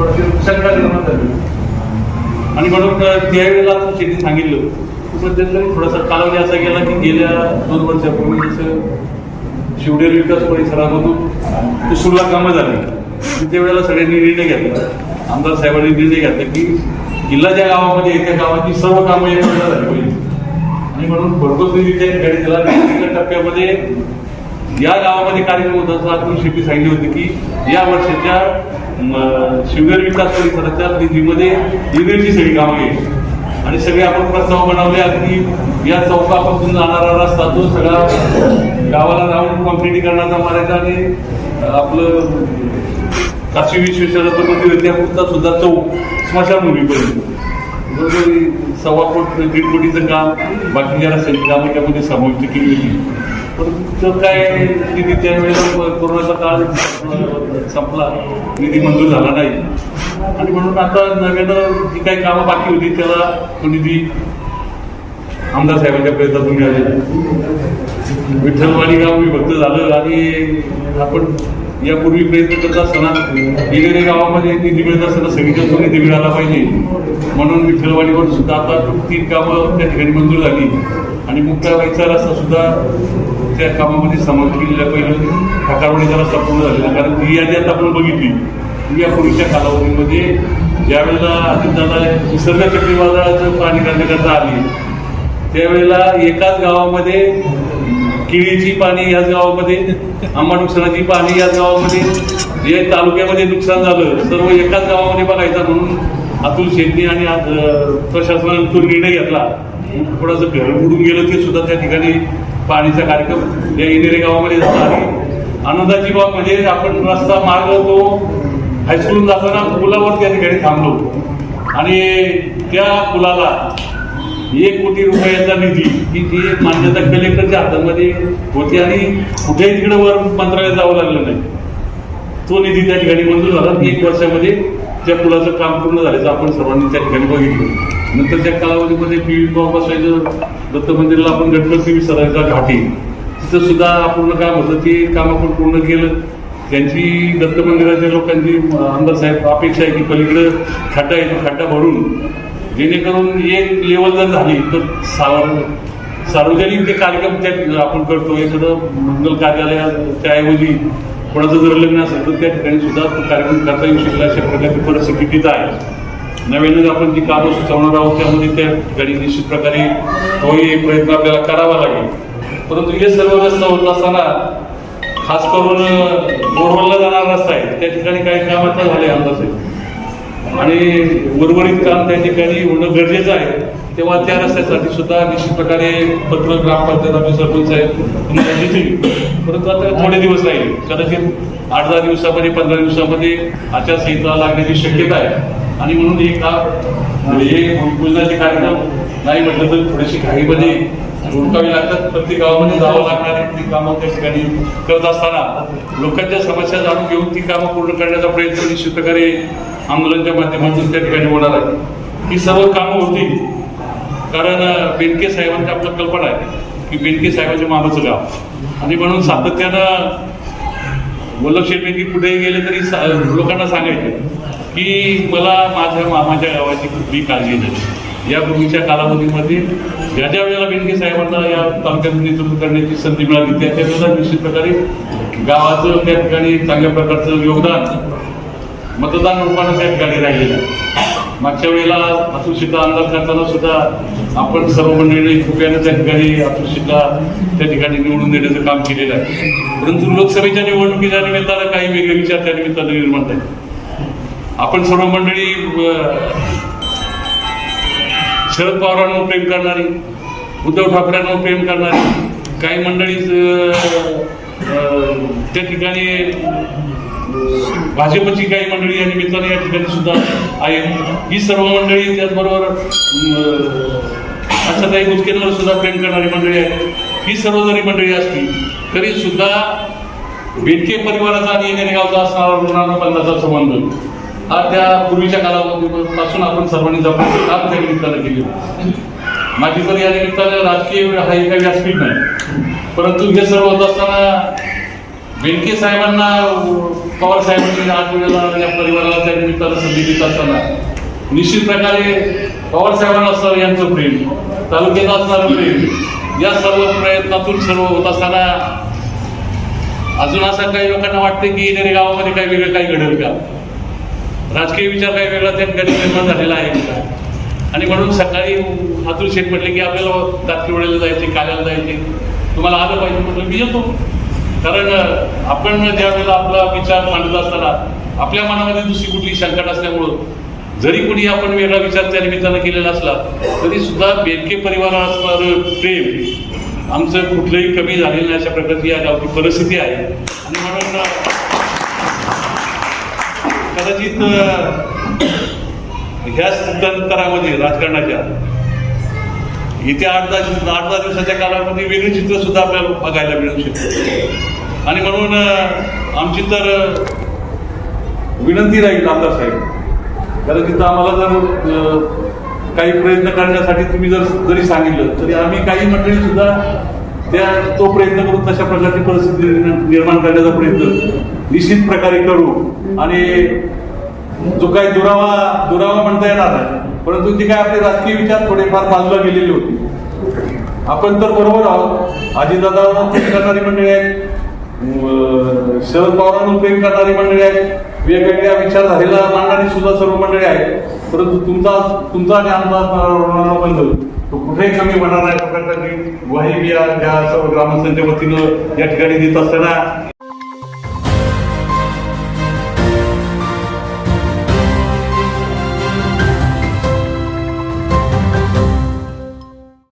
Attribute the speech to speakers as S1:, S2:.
S1: थोडीशी शंका निर्माण झाली आणि म्हणून त्यावेळेला आपण शेती सांगितलं मध्यंतरी थोडासा कालावधी असा गेला की गेल्या दोन वर्षापूर्वी जसं शिवडेर विकास परिसरामधून कुसूरला कामं झाली. त्यावेळेला सगळ्यांनी निर्णय घेतला आमदार साहेबांनी निर्णय घेतला की किल्ला ज्या गावामध्ये त्या गावाची सर्व कामं एक झाली पाहिजे. आणि म्हणून भरपूर निधी गाडी ठिकाणी टप्प्यामध्ये या गावामध्ये कार्यक्रम होता असं आपण शेती सांगितली होती की या वर्षाच्या शुगर विकास परिसराच्या निधीमध्ये युनिटची सगळी कामं घ्यायची आणि सगळे आपण प्रस्ताव बनवले की या चौकापासून जाणारा रस्ता तो सगळा गावाला राऊंड कॉन्क्रिटीकरणाचा मारायचा आणि आपलं काशी विश्वेश्वराचं मंदिर त्यापुरता सुद्धा चौक स्मशानभूमीपर्यंत जवळजवळ सव्वा कोट दीड कोटीचं काम बाकीच्या रस्त्याची कामं त्यामध्ये समाविष्ट केली होती. परंतु काय निधी त्यावेळेला कोरोनाचा काळ संपला निधी मंजूर झाला नाही. आणि म्हणून आता नव्यानं जी काही कामं बाकी होती त्याला तो निधी आमदार साहेबांच्या प्रयत्नातून मिळाले. विठ्ठलवाडी गाव विभक्त झालं आणि आपण यापूर्वी प्रयत्न करत असताना वेगवेगळ्या गावामध्ये निधी मिळत असताना सगळीकडे निधी मिळाला पाहिजे. म्हणून विठ्ठलवाडीवर सुद्धा आता तीन कामं त्या ठिकाणी मंजूर झाली. आणि मुक्ता विचार रस्ता सुद्धा त्या कामामध्ये समावेश केलेल्या पहिलं ठाकारवाडीचा त्याला संपूर्ण झालेला कारण ही यादी आता आपण बघितली. यापूर्वीच्या कालावधीमध्ये ज्यावेळेला वेळेला निसर्ग चक्रीवादळाचं पाणी करण्याकरता आली त्यावेळेला एकाच गावामध्ये केळीची पाणी याच गावामध्ये आंबा नुकसानाची पाणी याच गावामध्ये जे तालुक्यामध्ये नुकसान झालं सर्व एकाच गावामध्ये बघायचा म्हणून अतुल शेट्टी आणि आज, अं, प्रशासनाने तो निर्णय घेतला. थोडासा घर उडून गेलं ते सुद्धा त्या ठिकाणी पाणीचा कार्यक्रम या इंदिरे गावामध्ये झाला आनंदाची बाब म्हणजे आपण रस्ता मार्ग तो हायस्कूलून जाताना पुलावर त्या ठिकाणी थांबलो आणि त्या पुलाला एक कोटी रुपयाचा निधी की ती एक मान्यता कलेक्टरच्या हातामध्ये होती आणि कुठेही तिकडे वर मंत्रालयात जावं लागलं नाही. तो निधी त्या ठिकाणी मंजूर झाला. एक वर्षामध्ये त्या पुलाचं काम पूर्ण झाल्याचं आपण सर्वांनी त्या ठिकाणी बघितलं. नंतर त्या कालावधीमध्ये पी व्ही बसायचं दत्त मंदिरला आपण गणपती विसरायचा घाटी तिथं सुद्धा पूर्ण काम होतं. ते काम आपण पूर्ण केलं. त्यांची दत्त मंदिराच्या लोकांची आमदार साहेब अपेक्षा आहे की पलीकडं खड्डा येतो खड्डा भरून जेणेकरून एक लेवल जर झाली तर सावर सार्वजनिक जे कार्यक्रम त्या आपण करतो एखादं मंगल कार्यालयात त्याऐवजी कोणाचं जर लग्न असेल तर त्या ठिकाणी सुद्धा तो कार्यक्रम करता येऊ शकला. अशा प्रकारची परिस्थिती तिथं आहे. नव्यानं आपण जी कामं सुचवणार आहोत त्यामध्ये त्या ठिकाणी निश्चित प्रकारे तोही एक प्रयत्न आपल्याला करावा लागेल. परंतु हे सर्व रस्ता होत असताना खास करून बोरवलला जाणारा रस्ता आहे. त्या ठिकाणी काही काम झाले अंदाज. आणि उर्वरित काम त्या ठिकाणी होणं गरजेचं आहे. तेव्हा त्या रस्त्यासाठी सुद्धा निश्चित प्रकारे पत्र ग्रामपंचायत आम्ही सरपंच आहेत तुम्हाला परंतु आता थोडे दिवस राहील. कदाचित आठ दहा दिवसामध्ये पंधरा दिवसामध्ये आचारसंहिता लागण्याची शक्यता आहे. आणि म्हणून हे काम म्हणजे हे भूमिपूजनाचे कार्यक्रम नाही म्हटलं तर थोडीशी घाईमध्ये हुडकावी लागतात. प्रत्येक गावामध्ये जावं लागणार आहे. ती कामं त्या ठिकाणी करत असताना लोकांच्या समस्या जाणून घेऊन ती कामं पूर्ण करण्याचा प्रयत्न निश्चित प्रकारे आंदोलनाच्या माध्यमातून त्या ठिकाणी होणार आहे. ही सर्व कामं होती कारण बेनके साहेबांची आपलं कल्पना आहे की बेनके साहेबाच्या मामाचं गाव. आणि म्हणून सातत्यानं वल्लभ शेट्टी कुठेही गेले तरी सा- लोकांना सांगायचे की मला माझ्या मामाच्या गावाची कुठली काळजी नाही. यापूर्वीच्या कालावधीमध्ये ज्या ज्या वेळेला बेनके साहेबांना या तालुक्यात नेतृत्व करण्याची संधी मिळाली त्या त्या वेळेला निश्चित प्रकारे गावाचं त्या ठिकाणी चांगल्या प्रकारचं योगदान मतदान रूपानं त्या ठिकाणी राहिलेलं मागच्या वेळेला अतुलशीला अंदाज करताना सुद्धा आपण सर्व मंडळी कृपयानं त्या ठिकाणी अतुलशीला त्या ठिकाणी निवडून देण्याचं काम केलेलं आहे. परंतु लोकसभेच्या निवडणुकीच्या निमित्तानं काही वेगळे विचार त्या निमित्तानं निर्माण झाले. आपण सर्व मंडळी शरद पवारांवर प्रेम करणारी उद्धव ठाकरेंवर प्रेम करणारी काही मंडळी त्या ठिकाणी भाजपची काही मंडळी या निमित्ताने या ठिकाणी सुद्धा आहे ही सर्व मंडळी त्याचबरोबर अं, आशाताई गुजकेंवर सुद्धा प्रेम करणारी मंडळी आहे ही सर्व जरी मंडळी असतील तरी सुद्धा बेटके परिवाराचा आणि येणेगावचा असणारा ऋणानं पन्नाचा संबंध हा त्या पूर्वीच्या कालावधीपासून आपण सर्वांनी जपण्याचं काम त्या निमित्तानं केलं. माझी तर या निमित्तानं राजकीय हा एका व्यासपीठ नाही. परंतु हे सर्व होत असताना बेंके साहेबांना पवार साहेबांनी आठ वेळेला या परिवाराला त्या निमित्तानं संधी देत असताना निश्चित प्रकारे पवार साहेबांना असणार यांचं प्रेम तालुक्यात असणारं प्रेम या सर्व प्रयत्नातून सर्व होत असताना अजून असं काही लोकांना वाटते की येणाऱ्या गावामध्ये काही वेगळं काही घडेल का? राजकीय विचार काही वेगळा त्या ठिकाणी निर्माण झालेला आहे का? आणि म्हणून सकाळी अतुल शेठ म्हटले की आपल्याला दातकिवड्याला जायचे काल्याला जायचे. तुम्हाला आलं पाहिजे म्हटलं मी येतो. कारण आपण ज्यावेळेला आपला विचार मांडला असताना आपल्या मनामध्ये दुसरी कुठली संकट असल्यामुळं जरी कुणी आपण वेगळा विचार त्या निमित्तानं केलेला असला तरी सुद्धा बेनके परिवाराला असणारं प्रेम आमचं कुठलंही कमी झालेलं नाही अशा प्रकारची या गावची परिस्थिती आहे. आणि म्हणून कदाचित ह्या स्थलांतरामध्ये राजकारणाच्या येत्या आठ दहा आठ दहा दिवसाच्या कालामध्ये वेगळी चित्र सुद्धा आपल्याला बघायला मिळू शकते. आणि म्हणून आमची तर विनंती राहील आमदार साहेब. कारण तिथं आम्हाला जर काही प्रयत्न करण्यासाठी तुम्ही जर जरी सांगितलं तरी आम्ही काही मंडळी सुद्धा त्या तो प्रयत्न करून तशा प्रकारची परिस्थिती निर्माण करण्याचा प्रयत्न निश्चित प्रकारे करू. आणि जो काही दुरावा दुरावा म्हणता येणार नाही. परंतु ते काय आपले राजकीय विचार थोडेफार बाजूला गेलेले होते. आपण तर बरोबर आहोत. आजीदादा करणारी मंडळी आहेत. शरद पवारांना प्रेम करणारी मंडळी आहेत. वेगवेगळ्या विचारधारेला मांडणारी सुद्धा सर्व मंडळी आहेत. परंतु तुमचा तुमचा आणि आमचा बंधू तो कुठेही कमी होणार नाही. अशा ग्वाही मी या सर्व ग्रामस्थांच्या वतीनं या ठिकाणी देत असताना